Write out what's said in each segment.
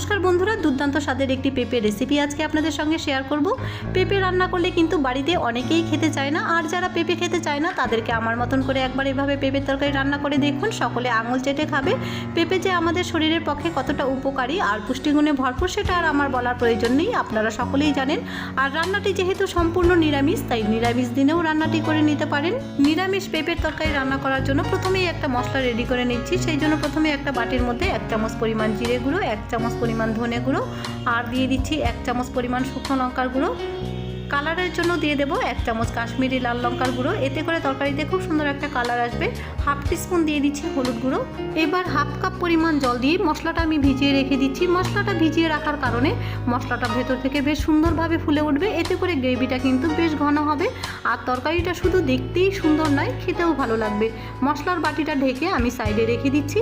নমস্কার বন্ধুরা, দুর্দান্ত স্বাদের একটি পেঁপে রেসিপি আজকে আপনাদের সঙ্গে শেয়ার করব। পেঁপে রান্না করলে কিন্তু বাড়িতে অনেকেই খেতে চায় না, আর যারা পেঁপে খেতে চায় না, তাদেরকে আমার মতন করে একবার এভাবে পেঁপের তরকারি রান্না করে দেখুন, সকলে আঙুল চেটে খাবে। পেঁপে যে আমাদের শরীরের পক্ষে কতটা উপকারী আর পুষ্টিগুণে ভরপুর, সেটা আর আমার বলার প্রয়োজন নেই, আপনারা সকলেই জানেন। আর রান্নাটি যেহেতু সম্পূর্ণ নিরামিষ, তাই নিরামিষ দিনেও রান্নাটি করে নিতে পারেন। নিরামিষ পেঁপের তরকারি রান্না করার জন্য প্রথমেই একটা মশলা রেডি করে নিচ্ছি, সেই জন্য প্রথমে একটা বাটির মধ্যে এক চামচ পরিমাণ জিরে গুঁড়ো, এক চামচ ধনে গুঁড়ো, আর দিয়ে দিচ্ছি এক চামচ পরিমাণ শুকনো লঙ্কার গুঁড়ো। কালারের জন্য দিয়ে দেবো এক চামচ কাশ্মীরি লাল লঙ্কার গুঁড়ো। এতে করে তরকারিতে খুব সুন্দর একটা কালার আসবে। হাফ টিস্পুন দিয়ে দিচ্ছি হলুদ গুঁড়ো। এবার হাফ কাপ পরিমাণ জল দিয়ে মশলাটা আমি ভিজিয়ে রেখে দিচ্ছি। মশলাটা ভিজিয়ে রাখার কারণে মশলাটা ভেতর থেকে বেশ সুন্দরভাবে ফুলে উঠবে। এতে করে গ্রেভিটা কিন্তু বেশ ঘন হবে। আর তরকারিটা শুধু দেখতেই সুন্দর নয়, খেতেও ভালো লাগবে। মশলার বাটিটা ঢেকে আমি সাইডে রেখে দিচ্ছি।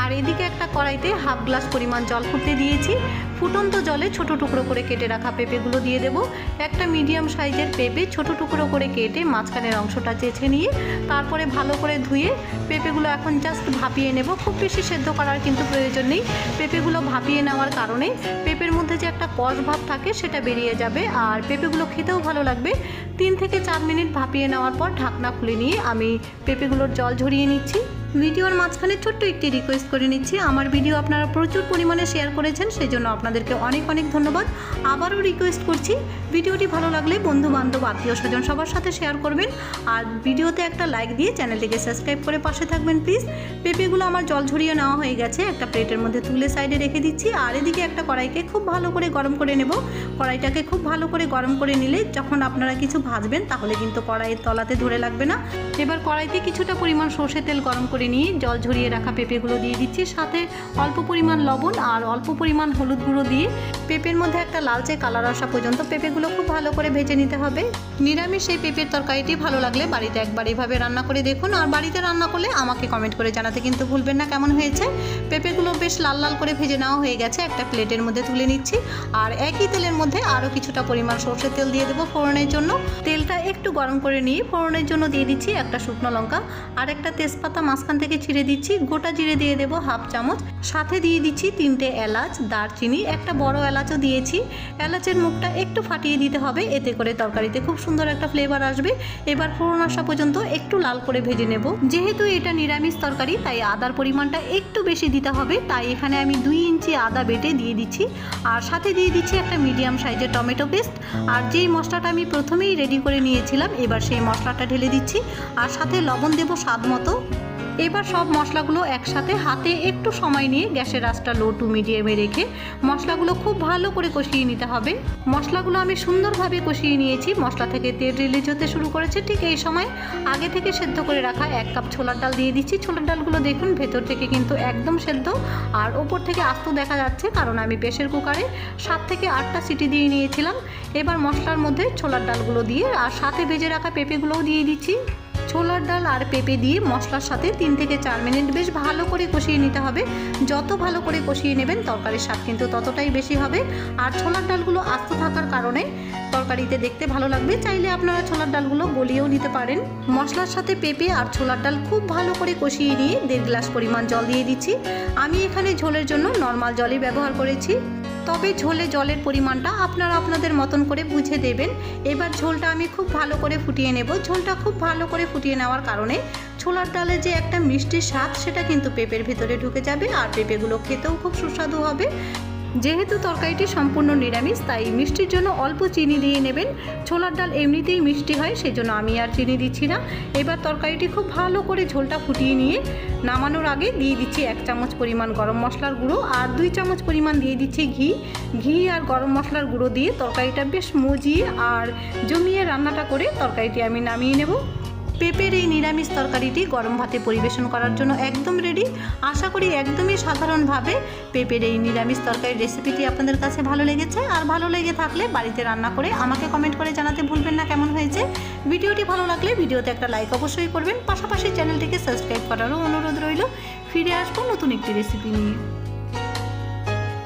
আর এদিকে একটা কড়াইতে হাফ গ্লাস পরিমাণ জল ফুটতে দিয়েছি। ফুটন্ত জলে ছোট টুকরো করে কেটে রাখা পেঁপেগুলো দিয়ে দেবো। একটা মিডিয়াম সাইজের পেঁপে ছোট টুকরো করে কেটে মাঝখানের অংশটা চেছে নিয়ে, তারপরে ভালো করে ধুয়ে পেঁপেগুলো এখন জাস্ট ভাপিয়ে নেব। খুব বেশি সেদ্ধ করার কিন্তু প্রয়োজন নেই। পেঁপেগুলো ভাপিয়ে নেওয়ার কারণে পেঁপের মধ্যে যে একটা কষ ভাব থাকে সেটা বেরিয়ে যাবে। আর পেঁপেগুলো খেতেও ভালো লাগবে। তিন থেকে চার মিনিট ভাপিয়ে নেওয়ার পর ঢাকনা খুলে নিয়ে আমি পেঁপেগুলোর জল ঝরিয়ে নিচ্ছি। ভিডিওর মাঝখানে ছোট্ট একটি রিকোয়েস্ট করে নিচ্ছি। আমার ভিডিও আপনারা প্রচুর পরিমাণে শেয়ার করেছেন সেই জন্য আপনাদেরকে অনেক অনেক ধন্যবাদ। আবারও রিকোয়েস্ট করছি, ভিডিওটি ভালো লাগলে বন্ধু বান্ধব আত্মীয় স্বজন সবার সাথে শেয়ার করবেন। আর ভিডিওতে একটা লাইক দিয়ে চ্যানেলটিকে সাবস্ক্রাইব করে পাশে থাকবেন প্লিজ পেঁপেগুলো আমার জল ঝরিয়ে নেওয়া হয়ে গেছে, একটা প্লেটের মধ্যে তুলে সাইডে রেখে দিচ্ছি। আর এদিকে একটা কড়াইকে খুব ভালো করে গরম করে নেব। কড়াইটাকে খুব ভালো করে গরম করে নিলে যখন আপনারা কিছু ভাজবেন, তাহলে কিন্তু কড়াইয়ের তলাতে ধরে লাগবে না। এবার কড়াইতে কিছুটা পরিমাণ সর্ষে তেল গরম করে নিয়ে জল ঝরিয়ে রাখা পেঁপেগুলো দিয়ে দিচ্ছি। সাথে অল্প পরিমাণ লবণ আর অল্প পরিমাণ হলুদ গুঁড়ো দিয়ে পেঁপের মধ্যে একটা লালচে কালার আসা পর্যন্ত পেঁপেগুলো খুব ভালো করে ভেজে নিতে হবে। নিরামিষ এই পেঁপের তরকারিটি ভালো লাগলে বাড়িতে একবার এইভাবে রান্না করে দেখুন। আর বাড়িতে রান্না করলে আমাকে কমেন্ট করে জানাতে কিন্তু ভুলবেন না কেমন হয়েছে। পেঁপেগুলো বেশ লাল লাল করে ভেজে নেওয়া হয়ে গেছে। একটা প্লেটের মধ্যে তুলে নিচ্ছি। আর একই তেলের মধ্যে আরও কিছুটা পরিমাণ সর্ষের তেল দিয়ে দেবো ফোড়নের জন্য। তেলটা একটু গরম করে নিয়ে ফোড়নের জন্য দিয়ে দিচ্ছি একটা শুকনো লঙ্কা আর একটা তেজপাতা মাঝখান থেকে ছিঁড়ে দিচ্ছি। গোটা জিরে দিয়ে দেবো হাফ চামচ। সাথে দিয়ে দিচ্ছি তিনটে এলাচ, দারচিনি, একটা বড় এলাচও দিয়েছি। এলাচের মুখটা একটু ফাটিয়ে দিতে হবে, এতে করে তরকারিতে খুব সুন্দর একটা ফ্লেভার আসবে। এবার ফোড়ন আসা পর্যন্ত একটু লাল করে ভেজে নেব। যেহেতু এটা নিরামিষ তরকারি, তাই আদার পরিমাণটা একটু বেশি দিতে হবে। তাই এখানে আমি দুই ইঞ্চি আদা বেটে দিয়ে দিচ্ছি। আর সাথে দিয়ে দিচ্ছি একটা মিডিয়াম সাইজের টমেটো পেস্ট। আর যেই মশলাটা আমি প্রথমেই রেডি করে নিয়েছিলাম, এবার সেই মশলাটা ঢেলে দিচ্ছি। আর সাথে লবণ দেবো স্বাদ মতো। এবার সব মশলাগুলো একসাথে হাতে একটু সময় নিয়ে গ্যাসের আঁচটা লো টু মিডিয়ামে রেখে মশলাগুলো খুব ভালো করে কষিয়ে নিতে হবে। মশলাগুলো আমি সুন্দরভাবে কষিয়ে নিয়েছি। মশলা থেকে তেল রিলিজ হতে শুরু করেছে। ঠিক এই সময় আগে থেকে সেদ্ধ করে রাখা এক কাপ ছোলার ডাল দিয়ে দিচ্ছি। ছোলার ডালগুলো দেখুন, ভেতর থেকে কিন্তু একদম সেদ্ধ। আর ওপর থেকে আস্ত দেখা যাচ্ছে, কারণ আমি প্রেশার কুকারে সাত থেকে আটটা সিটি দিয়ে নিয়েছিলাম। এবার মশলার মধ্যে ছোলার ডালগুলো দিয়ে আর সাথে ভেজে রাখা পেঁপেগুলোও দিয়ে দিচ্ছি। ছোলার ডাল আর পেঁপে দিয়ে মশলার সাথে তিন থেকে চার মিনিট বেশ ভালো করে কষিয়ে নিতে হবে। যত ভালো করে কষিয়ে নেবেন তরকারির স্বাদ কিন্তু ততটাই বেশি হবে। আর ছোলার ডালগুলো আস্ত থাকার কারণে তরকারিতে দেখতে ভালো লাগবে। চাইলে আপনারা ছোলার ডালগুলো গলিয়েও নিতে পারেন। মশলার সাথে পেঁপে আর ছোলার ডাল খুব ভালো করে কষিয়ে নিয়ে দেড় গ্লাস পরিমাণ জল দিয়ে দিচ্ছি। আমি এখানে ঝোলের জন্য নর্মাল জলই ব্যবহার করেছি। তবে ঝোলে জলের পরিমাণটা আপনারা আপনাদের মতন করে বুঝে দেবেন। এবার ঝোলটা আমি খুব ভালো করে ফুটিয়ে নেব। ঝোলটা খুব ভালো করে ফুটিয়ে নেওয়ার কারণে ছোলার ডালে যে একটা মিষ্টি স্বাদ, সেটা কিন্তু পেঁপের ভিতরে ঢুকে যাবে আর পেঁপেগুলো খেতেও খুব সুস্বাদু হবে। যেহেতু তরকারিটি সম্পূর্ণ নিরামিষ, তাই মিষ্টির জন্য অল্প চিনি দিয়ে নেবেন। ছোলার ডাল এমনিতেই মিষ্টি হয় সেই জন্য আমি আর চিনি দিচ্ছি না। এবার তরকারিটি খুব ভালো করে ঝোলটা ফুটিয়ে নিয়ে নামানোর আগে দিয়ে দিচ্ছি এক চামচ পরিমাণ গরম মশলার গুঁড়ো আর দুই চামচ পরিমাণ দিয়ে দিচ্ছি ঘি। ঘি আর গরম মশলার গুঁড়ো দিয়ে তরকারিটা বেশ মজিয়ে আর জমিয়ে রান্নাটা করে তরকারিটি আমি নামিয়ে নেব। পেঁপের এই নিরামিষ তরকারিটি গরম ভাতে পরিবেশন করার জন্য একদম রেডি আশা করি একদমই সাধারণভাবে পেঁপের এই নিরামিষ তরকারির রেসিপিটি আপনাদের কাছে ভালো লেগেছে। আর ভালো লেগে থাকলে বাড়িতে রান্না করে আমাকে কমেন্ট করে জানাতে ভুলবেন না কেমন হয়েছে। ভিডিওটি ভালো লাগলে ভিডিওতে একটা লাইক অবশ্যই করবেন। পাশাপাশি চ্যানেলটিকে সাবস্ক্রাইব করারও অনুরোধ রইল। ফিরে আসব নতুন একটি রেসিপি নিয়ে।